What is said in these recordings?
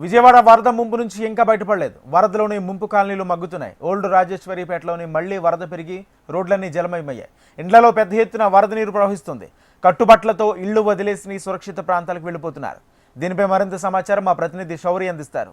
విజయవాడ వరద ముంపు నుంచి ఇంకా బయటపడలేదు. వరదలోని ముంపు కాలనీలు మగ్గుతున్నాయి. ఓల్డ్ రాజేశ్వరిపేటలోని మళ్ళీ వరద పెరిగి రోడ్లన్నీ జలమయమయ్యాయి. ఇండ్లలో పెద్ద ఎత్తున వరద నీరు ప్రవహిస్తుంది. కట్టుబట్లతో ఇళ్ళు వదిలేసి సురక్షిత ప్రాంతాలకు వెళ్ళిపోతున్నారు. దీనిపై మరింత సమాచారం మా ప్రతినిధి శౌరి అందిస్తారు.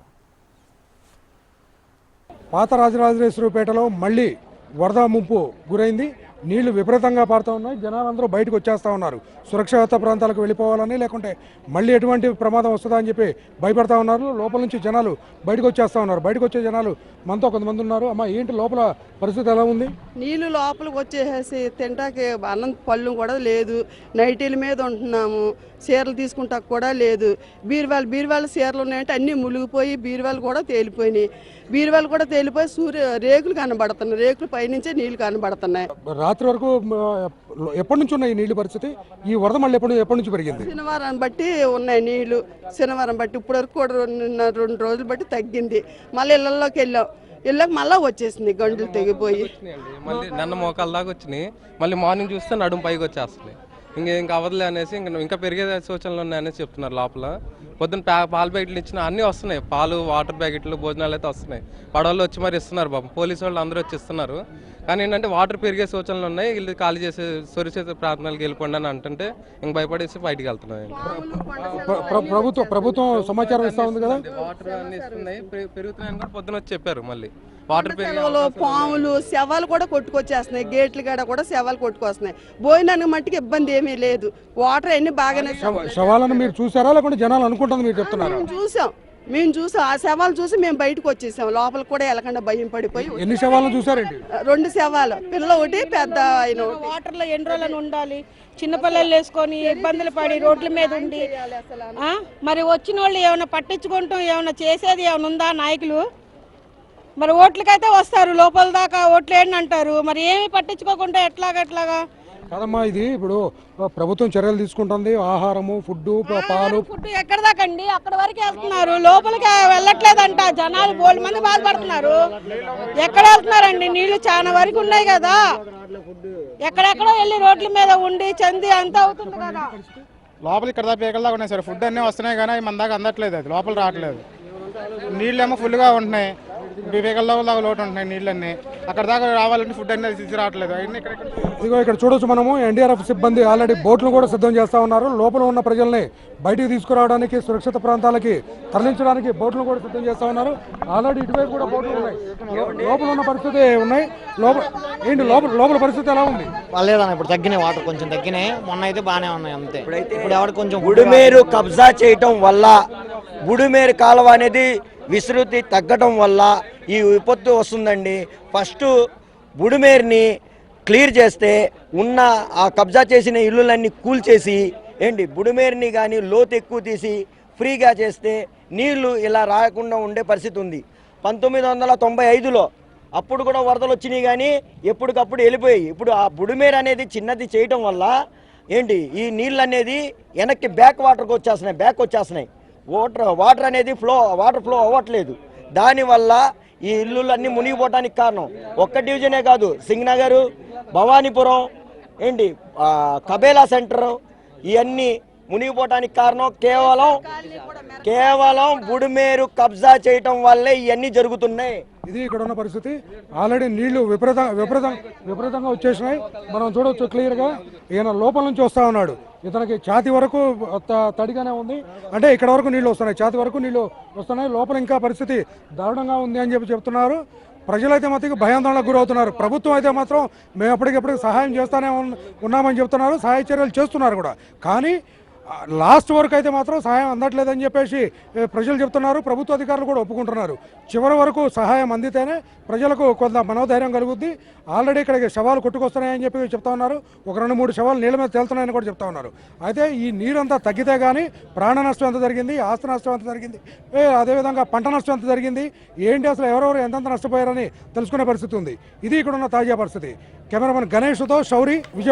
పాత రాజరాజేశ్వరిపేటలో మళ్ళీ వరద ముంపు గురైంది. నీళ్ళు విపరీతంగా పారుతూ ఉన్నాయి. జనాలందరూ బయటకు వచ్చేస్తూ ఉన్నారు. సురక్షిత ప్రాంతాలకు వెళ్ళిపోవాలని లేకుంటే మళ్ళీ ఎటువంటి ప్రమాదం వస్తుందా అని చెప్పి భయపడతా ఉన్నారు. లోపల నుంచి జనాలు బయటకు వచ్చేస్తూ ఉన్నారు. బయటకు వచ్చే జనాలు మనతో కొంతమంది ఉన్నారు. అమ్మ ఏంటి లోపల పరిస్థితి ఎలా ఉంది? నీళ్ళు లోపలికి వచ్చేసేసి తింటాకి అన్నం పళ్ళు కూడా లేదు. నైటీల మీద ఉంటున్నాము. చీరలు తీసుకుంటా కూడా లేదు. బీరువాలు బీరువాల చీరలు ఉన్నాయంటే అన్నీ మునిగిపోయి బీరువాలు కూడా తేలిపోయినాయి. బీరువాలు కూడా తేలిపోయి సూర్య రేకులు కనబడుతున్నాయి. రేకులు పైనుంచే నీళ్ళు కనబడుతున్నాయి. రాత్రి వరకు ఎప్పటి నుంచి ఉన్నాయి ఈ నీళ్ళ పరిస్థితి? ఈ వరద మళ్ళీ ఎప్పటి ఎప్పటి నుంచి పెరిగింది? శనివారం బట్టి ఉన్నాయి నీళ్ళు. శనివారం బట్టి ఇప్పటి వరకు కూడా రెండు రెండు రోజులు బట్టి తగ్గింది. మళ్ళీ ఇళ్ళల్లోకి వెళ్ళాం. ఇళ్ళకి మళ్ళీ వచ్చేసింది. గంటలు తెగిపోయి. మళ్ళీ నిన్న మోకాల దాకా వచ్చినాయి. మళ్ళీ మార్నింగ్ చూస్తే నడుము పైకి వచ్చేస్తున్నాయి ఇంకా ఇంకా అవ్వదులే అనేసి ఇంకా ఇంకా పెరిగే సూచనలు ఉన్నాయనేసి చెప్తున్నారు లోపల. పొద్దున్న ప్యా పాల ప్యాకెట్లు ఇచ్చిన అన్నీ వస్తున్నాయి. పాలు వాటర్ ప్యాకెట్లు భోజనాలు అయితే వస్తున్నాయి. పడవలు వచ్చి మరి ఇస్తున్నారు బాబు పోలీసు వాళ్ళు అందరూ వచ్చి ఇస్తున్నారు. కానీ ఏంటంటే వాటర్ పెరిగే సూచనలు ఉన్నాయి. వీళ్ళు ఖాళీ చేసే సురక్షిత ప్రాంతాలకు వెళ్ళిపోండి అని అంటుంటే ఇంక భయపడేసి బయటికి వెళ్తున్నాయి. ప్ర- ప్ర- ప్రభుత్వం ప్రభుత్వం సమాచారం ఇస్తా ఉంది కదా? వాటర్ అన్ని ఇస్తున్నాయి. పెరుగుతున్నాయని కూడా పొద్దున వచ్చి చెప్పారు మళ్ళీ. వాటర్ సెలవులు పాములు శవాలు కూడా కొట్టుకొచ్చేస్తున్నాయి. గేట్లు కాడ కూడా శవాలు కొట్టుకొస్తున్నాయి. భోజనానికి మట్టికి ఇబ్బంది ఏమీ లేదు. వాటర్ అన్ని బాగానే శవ- శవాలను మీరు చూసారా? లేకుంటే జనాలు అనుకుంటుంది మీరు చెప్తున్నారా? మేము చూసాం. మేము చూసాం. ఆ శవాలు చూసి మేము బయటకు వచ్చేసాం. లోపలికి కూడా వెళ్ళకుండా భయం పడిపోయి ఎన్ని శవాలను చూసారండి? రెండు శవాలు. పిల్ల ఒకటి పెద్ద ఆయన ఒకటి. వాటర్లో ఎన్ని రోజులని ఉండాలి? చిన్నపిల్లలు వేసుకొని ఇబ్బందులు పడి రోడ్ల మీద ఉండి? మరి వచ్చిన వాళ్ళు ఏమైనా పట్టించుకుంటాం ఏమైనా చేసేది ఏమైనా ఉందా నాయకులు? మరి ఓట్లకైతే వస్తారు లోపల దాకా ఓట్లు ఏంటి అంటారు. మరి ఏమి పట్టించుకోకుండా ఎట్లాగా ఎట్లాగా? కాదమ్మా ఇది ఇప్పుడు ప్రభుత్వం చర్యలు తీసుకుంటుంది. ఆహారము ఫుడ్ పాలు ఫుడ్ ఎక్కడ దాకా అండి అక్కడ వరకు వెళ్తున్నారు. లోపలికి వెళ్ళట్లేదంట. జనాలు బోల్డ్ మంది బాధపడుతున్నారు. ఎక్కడ వెళ్తున్నారండి? నీళ్ళు చాలా వరకు ఉన్నాయి కదా. ఎక్కడెక్కడో వెళ్ళి రోడ్ల మీద ఉండి చంది అంతా అవుతుంది కదా. లోపల ఇక్కడ దాకా పీకల దాకా ఉన్నాయి సార్? ఫుడ్ అన్నీ వస్తున్నాయి కానీ మన దాకా అందట్లేదు అది. లోపల రావట్లేదు. నీళ్ళు ఏమో ఫుల్గా ఉంటున్నాయి. పీకల దాకా దాకా లోటు ఉంటున్నాయి నీళ్ళన్నీ. అక్కడ దాకా రావాలంటే ఫుడ్ అనేది తీసుకు రావట్లేదు అవన్నీ ఇక్కడ ఇదిగో ఇక్కడ చూడొచ్చు మనము ఎన్డీఆర్ఎఫ్ సిబ్బంది ఆల్రెడీ బోట్లు కూడా సిద్ధం చేస్తా ఉన్నారు. లోపల ఉన్న ప్రజల్ని బయటికి తీసుకురావడానికి సురక్షిత ప్రాంతాలకి తరలించడానికి బోట్లు కూడా సిద్ధం చేస్తా ఉన్నారు. ఆల్రెడీ ఇటువైపు కూడా బోట్లు ఉన్నాయి. లోపల ఉన్న పరిస్థితి ఉన్నాయి లోపల ఏంటి లోపల లోపల పరిస్థితి ఎలా ఉంది? లేదన్న ఇప్పుడు తగ్గినాయి వాటర్ కొంచెం తగ్గినాయి. మొన్న అయితే బాగానే ఉన్నాయి అంతే. ఇప్పుడు ఎవరికి కొంచెం బుడిమేరు కబ్జా చేయటం వల్ల బుడిమేరు కాలువ అనేది విస్తృతి తగ్గటం వల్ల ఈ విపత్తు వస్తుందండి. ఫస్ట్ బుడిమేరుని క్లియర్ చేస్తే ఉన్న ఆ కబ్జా చేసిన ఇల్లులన్నీ కూల్చేసి ఏంటి బుడిమేరుని కానీ లోతు ఎక్కువ తీసి ఫ్రీగా చేస్తే నీళ్ళు ఇలా రాకుండా ఉండే పరిస్థితి ఉంది. పంతొమ్మిది వందల తొంభై ఐదులో అప్పుడు కూడా వరదలు వచ్చినాయి కానీ ఎప్పటికప్పుడు వెళ్ళిపోయాయి. ఇప్పుడు ఆ బుడిమేరు అనేది చిన్నది చేయటం వల్ల ఏంటి ఈ నీళ్ళు అనేది వెనక్కి బ్యాక్ వాటర్కి వచ్చేస్తున్నాయి బ్యాక్ వచ్చేస్తున్నాయి. వాటర్ వాటర్ అనేది ఫ్లో వాటర్ ఫ్లో అవ్వట్లేదు. దానివల్ల ఈ ఇల్లులు అన్నీ మునిగిపోవడానికి కారణం. ఒక్క డివిజనే కాదు సింగనగరు భవానీపురం ఏంటి కబేలా సెంటర్ ఇవన్నీ మునిగిపోవటానికి కారణం. కేవలం కేవలం బుడిమేరు కబ్జా చేయటం వల్లే ఇవన్నీ జరుగుతున్నాయి. ఇది ఇక్కడ ఉన్న పరిస్థితి. ఆల్రెడీ నీళ్ళు విపరీత విపరీతం విపరీతంగా వచ్చేసినాయి. మనం చూడొచ్చు క్లియర్గా. ఈయన లోపల నుంచి వస్తా ఉన్నాడు. ఇతనికి ఛాతి వరకు త- తడిగానే ఉంది. అంటే ఇక్కడ వరకు నీళ్ళు వస్తున్నాయి. ఛాతి వరకు నీళ్ళు వస్తున్నాయి. లోపల ఇంకా పరిస్థితి దారుణంగా ఉంది అని చెప్పి చెప్తున్నారు. ప్రజలైతే మాత్రం భయాందోళనకు గురవుతున్నారు. ప్రభుత్వం అయితే మాత్రం మేము ఎప్పటికెప్పటికి సహాయం చేస్తానే ఉన్నామని చెప్తున్నారు. సహాయ చర్యలు చేస్తున్నారు కూడా. కానీ లాస్ట్ వరకు అయితే మాత్రం సహాయం అందట్లేదని చెప్పేసి ప్రజలు చెప్తున్నారు. ప్రభుత్వ అధికారులు కూడా ఒప్పుకుంటున్నారు. చివరి వరకు సహాయం అందితేనే ప్రజలకు కొంత మనోధైర్యం కలుగుద్ది. ఆల్రెడీ ఇక్కడికి శవాలు కొట్టుకొస్తున్నాయని చెప్పి చెప్తా ఉన్నారు. ఒక రెండు మూడు శవాలు నీళ్ళ మీద తేలుతున్నాయని కూడా చెప్తా ఉన్నారు. అయితే ఈ నీరంతా తగ్గితే కానీ ప్రాణ నష్టం ఎంత జరిగింది? ఆస్తి నష్టం ఎంత జరిగింది? అదేవిధంగా పంట నష్టం ఎంత జరిగింది? ఏంటి అసలు ఎవరెవరు ఎంతెంత నష్టపోయారని తెలుసుకునే పరిస్థితి ఉంది. ఇది ఇక్కడ ఉన్న తాజా పరిస్థితి. కెమెరామెన్ గణేష్తో శౌరి విజయ